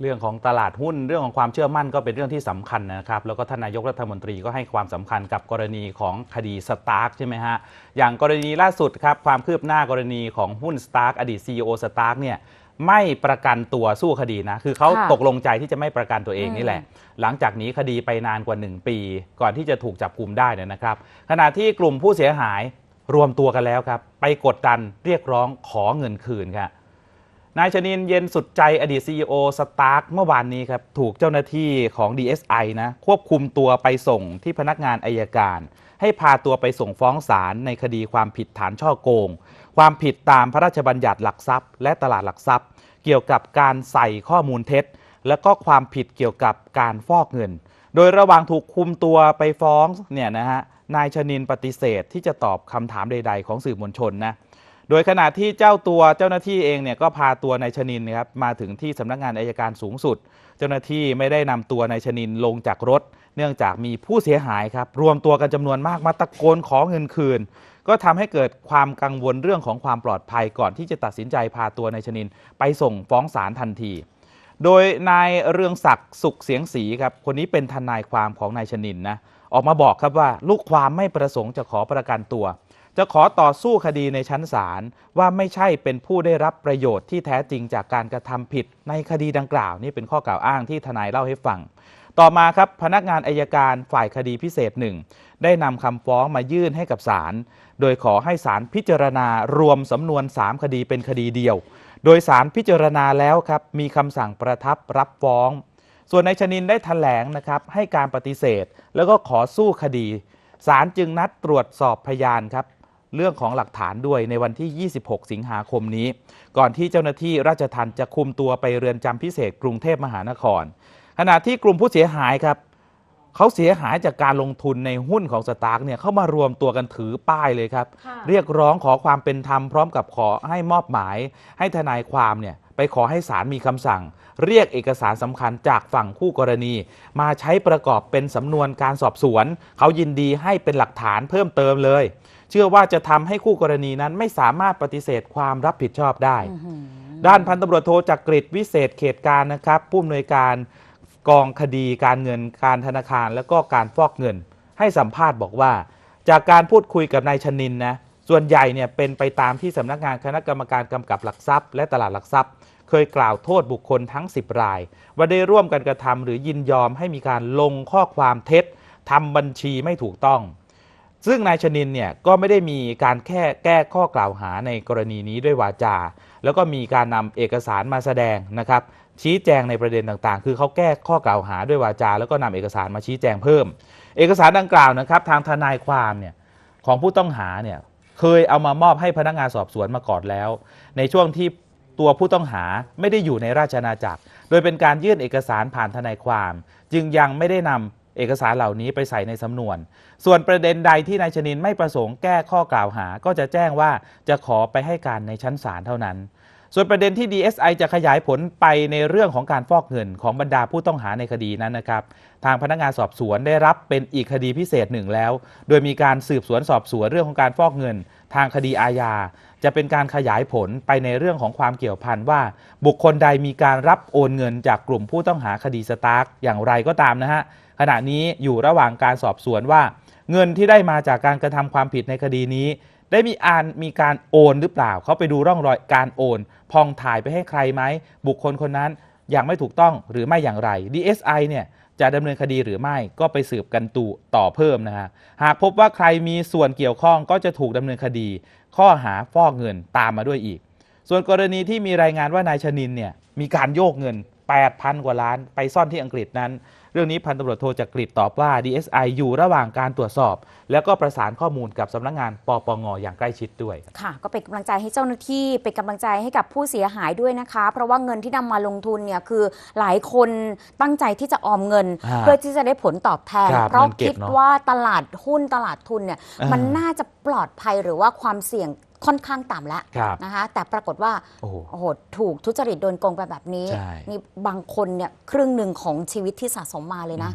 เรื่องของตลาดหุ้นเรื่องของความเชื่อมั่นก็เป็นเรื่องที่สำคัญนะครับ แล้วก็ท่านนายกรัฐมนตรีก็ให้ความสำคัญกับกรณีของคดีสตาร์กใช่ไหมฮะอย่างกรณีล่าสุดครับความคืบหน้ากรณีของหุ้นสตาร์กอดีต CEO สตาร์กเนี่ยไม่ประกันตัวสู้คดีนะ คือเขาค่ะตกลงใจที่จะไม่ประกันตัวเองอืมนี่แหละ หลังจากนี้คดีไปนานกว่า 1 ปี ก่อนที่จะถูกจับกลุ่มได้เนี่ยนะครับ ขณะที่กลุ่มผู้เสียหายรวมตัวกันแล้วครับ ไปกดดันเรียกร้องขอเงินคืนครับ นายชนินเย็นสุดใจอดีต CEO สตาร์กเมื่อวานนี้ครับ ถูกเจ้าหน้าที่ของ DSI นะ ควบคุมตัวไปส่งที่พนักงานอายการ ให้พาตัวไปส่งฟ้องศาลในคดีความผิดฐานช่อโกง ความผิดตามพระราชบัญญัติหลักทรัพย์ และตลาดหลักทรัพย์ เกี่ยวกับการใส่ข้อมูลเท็จ และก็ความผิดเกี่ยวกับการฟอกเงิน โดยระหว่างถูกคุมตัวไปฟ้องเนี่ยนะฮะนายชนินปฏิเสธที่จะตอบคำถามใด ๆ ของสื่อมวลชนนะ โดยขณะที่เจ้าตัวเจ้าหน้าที่เองเนี่ยก็พาตัวนายชนินนะครับมาถึงที่สำนักงานอายการสูงสุด เจ้าหน้าที่ไม่ได้นำตัวนายชนินลงจากรถ เนื่องจากมีผู้เสียหายครับรวมตัวกันจำนวนมากมาตะโกนขอเงินคืน ก็ทำให้เกิดความกังวลเรื่องของความปลอดภัยก่อนที่จะตัดสินใจพาตัวนายชนิน ไปส่งฟ้องศาลทันที โดยนายเรืองศักดิ์สุขเสียงศรีครับคนนี้เป็นทนายความของนายชนินนะออกมาบอกครับว่าลูกความไม่ประสงค์จะขอประกันตัว จะขอต่อสู้คดีในชั้นศาลว่าไม่ใช่เป็นผู้ได้รับประโยชน์ที่แท้จริงจากการกระทำผิดในคดีดังกล่าว นี่เป็นข้อกล่าวอ้างที่ทนายเล่าให้ฟัง ต่อมาครับพนักงานอายการฝ่ายคดีพิเศษหนึ่งได้นำคำฟ้องมายื่นให้กับศาลโดยขอให้ศาลพิจารณารวมสำนวน 3 คดีเป็นคดีเดียว โดยศาลพิจารณาแล้วครับมีคำสั่งประทับรับฟ้อง ส่วนนายชนินได้แถลงนะครับให้การปฏิเสธ แล้วก็ขอสู้คดีศาลจึงนัดตรวจสอบพยานครับ เรื่องของหลักฐานด้วยในวันที่ 26 สิงหาคมนี้ ก่อนที่เจ้าหน้าที่ราชทัณฑ์จะคุมตัวไปเรือนจำพิเศษกรุงเทพมหานคร ขณะที่กลุ่มผู้เสียหายครับเขาเสียหายจากการลงทุนในหุ้นของสตาร์กเนี่ยเข้ามารวมตัวกันถือป้ายเลยครับค่ะเรียกร้องขอความเป็นธรรมพร้อมกับขอให้มอบหมาย ให้ทนายความเนี่ยไปขอให้ศาลมีคำสั่ง เรียกเอกสารสำคัญจากฝั่งคู่กรณี มาใช้ประกอบเป็นสำนวนการสอบสวน เขายินดีให้เป็นหลักฐานเพิ่มเติมเลย เชื่อว่าจะทำให้คู่กรณีนั้นไม่สามารถปฏิเสธความรับผิดชอบได้อื้อหือด้านพันตำรวจโทจักริดวิเศษเขตการนะครับผู้อำนวยการกองคดีการเงินการธนาคาร และก็การฟอกเงิน ให้สัมภาษณ์บอกว่า จากการพูดคุยกับนายชนินนะส่วนใหญ่เนี่ยเป็นไปตามที่สำนักงานคณะกรรมการกำกับหลักทรัพย์ และตลาดหลักทรัพย์ เคยกล่าวโทษบุคคลทั้ง 10 ราย ว่าได้ร่วมกันกระทำหรือยินยอมให้มีการลงข้อความเท็จทำบัญชีไม่ถูกต้อง ซึ่งนายชนินเนี่ยก็ไม่ได้มีการแค่แก้ข้อกล่าวหาในกรณีนี้ด้วยวาจา แล้วก็มีการนำเอกสารมาแสดงนะครับ ชี้แจงในประเด็นต่างๆ คือเขาแก้ข้อกล่าวหาด้วยวาจา แล้วก็นำเอกสารมาชี้แจงเพิ่ม เอกสารดังกล่าวนะครับ ทางทนายความเนี่ยของผู้ต้องหาเนี่ยเคยเอามามอบให้พนักงานสอบสวนมาก่อนแล้ว ในช่วงที่ ตัวผู้ต้องหาไม่ได้อยู่ในราชอาณาจักร โดยเป็นการยื่นเอกสารผ่านทนายความ จึงยังไม่ได้นำเอกสารเหล่านี้ไปใส่ในสำนวน ส่วนประเด็นใดที่นายชนินไม่ประสงค์แก้ข้อกล่าวหา ก็จะแจ้งว่าจะขอไปให้การในชั้นศาลเท่านั้น ส่วนประเด็นที่ DSI จะขยายผลไปในเรื่องของการฟอกเงินของบรรดาผู้ต้องหาในคดีนั้นนะครับ ทางพนักงานสอบสวนได้รับเป็นอีกคดีพิเศษหนึ่งแล้ว โดยมีการสืบสวนสอบสวนเรื่องของการฟอกเงิน ทางคดีอาญา จะเป็นการขยายผลไปในเรื่องของความเกี่ยวพันว่า บุคคลใดมีการรับโอนเงินจากกลุ่มผู้ต้องหาคดีสตาร์กอย่างไรก็ตามนะฮะขณะนี้อยู่ระหว่างการสอบสวนว่า เงินที่ได้มาจากการกระทำความผิดในคดีนี้ ได้มีอานมีการโอนหรือเปล่า เขาไปดูร่องรอยการโอน พองถ่ายไปให้ใครไหม บุคคลคนนั้นอย่างไม่ถูกต้องหรือไม่อย่างไร DSI เนี่ยจะดำเนินคดีหรือไม่ก็ไปสืบกันตูต่อเพิ่มนะฮะ หากพบว่าใครมีส่วนเกี่ยวข้องก็จะถูกดำเนินคดี ข้อหาฟอกเงินตามมาด้วยอีก ส่วนกรณีที่มีรายงานว่านายชนินเนี่ยมีการโยกเงิน 8,000 กว่าล้านไปซ่อนที่อังกฤษนั้น เรื่องนี้พันตำรวจโทจักริดตอบว่า DSI อยู่ระหว่างการตรวจสอบ แล้วก็ประสานข้อมูลกับสำนักงานปปงอย่างใกล้ชิดด้วย ค่ะ ก็เป็นกำลังใจให้เจ้าหน้าที่เป็นกำลังใจให้กับผู้เสียหายด้วยนะคะ เพราะว่าเงินที่นำมาลงทุนเนี่ยคือหลายคนตั้งใจที่จะออมเงินอ่าเพื่อที่จะได้ผลตอบแทน ครับเพราะเงินเก็บคิดเนอะ ว่าตลาดหุ้นตลาดทุนเนี่ยอ่ามัมันน่าจะปลอดภัยหรือว่าความเสี่ยง ค่อนข้างต่ำแล้วครับนะคะ แต่ปรากฏว่าโอ้โห โอ้โหถูกทุจริตโดนโกงไปแบบนี้ใช่ นี่บางคนเนี่ยครึ่งหนึ่งของชีวิตที่สะสมมาเลยนะ